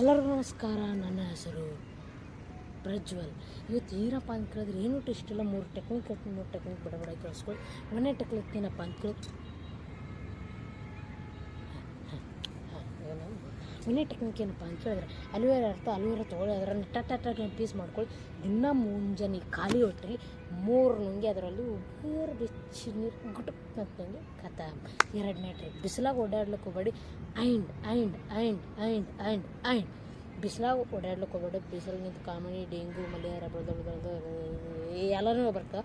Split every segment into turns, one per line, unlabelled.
ಎಲ್ಲರಿಗೂ ನಮಸ್ಕಾರ, ನನ್ನ ಹೆಸರು ಪ್ರಜ್ವಲ್. ಇವತ್ತು ಏನಪ್ಪ ಅಂತ ಕೇಳಿದ್ರೆ ಏನು ಟೆಸ್ಟ್ ಇಲ್ಲ. ಮೂರು ಟೆಕ್ನಿಕ್ ಮೂರು ಟೆಕ್ನಿಕ್ ಬಡ ಬಡ ಕೇಳಿಸ್ಕೊಳ್ಳಿ. ಒಂದೇ ಟೆಕ್ನಿಕ್ ಏನಪ್ಪ ಅಂತ ಕೇಳಿ ಒಂದೇ ಟೆಕ್ನಿಕ್ ಏನಪ್ಪ ಅಂತ ಹೇಳಿದ್ರೆ ಅಲ್ವೇರ ಅರ್ಥ, ಅಲ್ವೇರ ತೊಗೊಳ್ಳಿ ಅದರಲ್ಲಿ ಟಟ್ ಟಟ್ ಪೀಸ್ ಮಾಡ್ಕೊಳ್ಳಿ. ದಿನ ಮುಂಜಾನೆ ಖಾಲಿ ಹೊಟ್ಟೆಲಿ ಮೂರು ನುಂಗಿ ಅದರಲ್ಲಿ ಉಗುರು ಬಿಚ್ಚಿ ನೀರು ಗುಟುಕ್ ಅಂತಂದು ಕಥ. ಎರಡನೇ ಟ್ರಿಪ್ ಬಿಸಿಲಾಗ ಓಡಾಡ್ಲಿಕ್ಕೆ ಹೋಗಬೇಡಿ. ಐಂಡ್ ಐಂಡ್ ಐಂಡ್ ಐಂಡ್ ಐಂಡ್ ಐಂಡ್. ಬಿಸಿಲಾಗ ಓಡಾಡ್ಲಿಕ್ಕೆ ಹೋಗ್ಬೇಡಿ. ಬಿಸಿಲು ನಿಂತು ಕಾಮಣಿ ಡೆಂಗು, ಮಲೇರಿಯಾ ಬೆಳೆದ ಎಲ್ಲನೂ ಬರ್ತವೆ.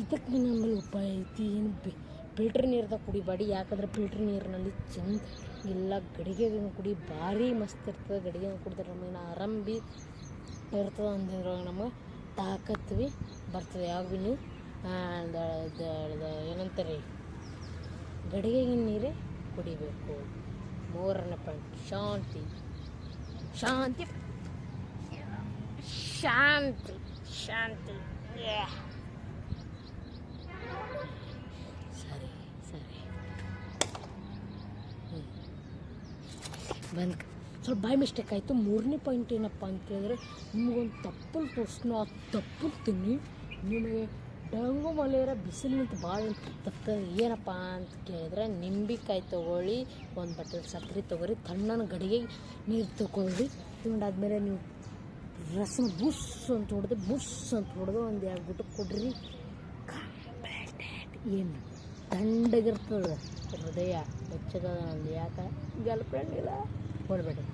ಇದಕ್ಕೆ ನಮ್ಮಲ್ಲಿ ಉಪಾಯ ಐತಿ, ಏನು ಬಿ ಫಿಲ್ಟ್ರ್ ನೀರ್ದಾಗ ಕುಡಿಬೇಡಿ. ಯಾಕಂದ್ರೆ ಫಿಲ್ಟ್ರ್ ನೀರಿನಲ್ಲಿ ಚಂದ ಇಲ್ಲ ಗಡಿಗೆ ಕುಡಿ, ಭಾರಿ ಮಸ್ತ್ ಇರ್ತದೆ ಗಡಿಗೆ ಕುಡಿದ್ರೆ ನಮಗೆ ಆರಾಮ್ ಬಿ ಇರ್ತದೆ ಅಂದಿದ್ರೊಳಗೆ ನಮಗೆ ತಾಕತ್ತು ಭೀ ಬರ್ತದೆ. ಯಾವಾಗೂ ಭೀ ಏನಂತಾರೆ, ಗಡಿಗೆಗಿನ ನೀರೇ ಕುಡಿಬೇಕು. ಮೂರನೇ ಪಾಯಿಂಟ್ ಶಾಂತಿ. ಶಾಂತಿ. ಶಾಂತಿ. ಶಾಂತಿ. ಬಂದ್ ಸ್ವಲ್ಪ ಬಾಯ್ ಮಿಸ್ಟೇಕ್ ಆಯಿತು. ಮೂರನೇ ಪಾಯಿಂಟ್ ಏನಪ್ಪ ಅಂತ ಕೇಳಿದ್ರೆ, ನಿಮಗೊಂದು ತಪ್ಪು ತೋರಿಸ್ನು ಆ ತಪ್ಪು ತಿನ್ನಿ. ನಿಮಗೆ ಡೆಂಗು, ಮಲೇರಿಯಾ ಬಿಸಿಲಿನಿಂದ ಭಾಳ ತಪ್ಪ ಏನಪ್ಪ ಅಂತ ಕೇಳಿದ್ರೆ, ನಿಂಬಿಕಾಯಿ ತೊಗೊಳ್ಳಿ, ಒಂದು ಬಟ್ಟೆ ಸಕ್ಕರೆ ತೊಗೊಳ್ರಿ ತಣ್ಣನ ಗಡಿಗೆ ನೀರು ತೊಗೊಳ್ಳಿ. ತಿಂಡಾದ್ಮೇಲೆ ನೀವು ರಸನ ಬುಸ್ ಅಂತ ಹೊಡೆದು ಬುಸ್ ಅಂತ ಹೊಡೆದು ಒಂದು ಎರಡು ಗುಟಕ್ಕೆ ಕೊಡ್ರಿ. ಏನು? ದಂಡಗಿರ್ತದೆ. ಹೃದಯ ಬೆಚ್ಚಗ ಯಾಕೆ? ಗರ್ಲ್ ಫ್ರೆಂಡ್ ಇಲ್ಲ. ಹೊಡ್ಬೇಡಿ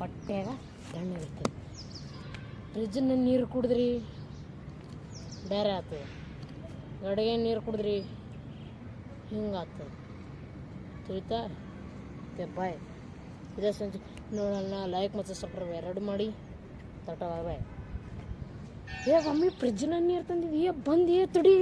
ಹೊಟ್ಟೆಗ ತಣ್ಣಗಿರ್ತದೆ ಫ್ರಿಜ್ಜಿನ ನೀರು ಕುಡಿದ್ರಿ. ಬೇರೆ ಆಗ್ತದೆ ಗಡಿಗೆ ನೀರು ಕುಡಿದ್ರಿ. ಹಿಂಗಾಗ್ತದೆ ತಿಳಿತಾ ಬಾಯ್ ಇದೇ ಸಂಜೆ ನೋಡೋಣ. ಲೈಕ್ ಮತ್ತು ಸಬ್ಸ್ಕ್ರೈಬ್ ಎರಡು ಮಾಡಿ. ತಟ ಬಾಯ್ ಏ ಮಮ್ಮಿ ಫ್ರಿಜ್ಜಿನ ನೀರು ತಂದಿದ್ದೀಯ ಏ ಬಂದು ಏ ತಡಿ.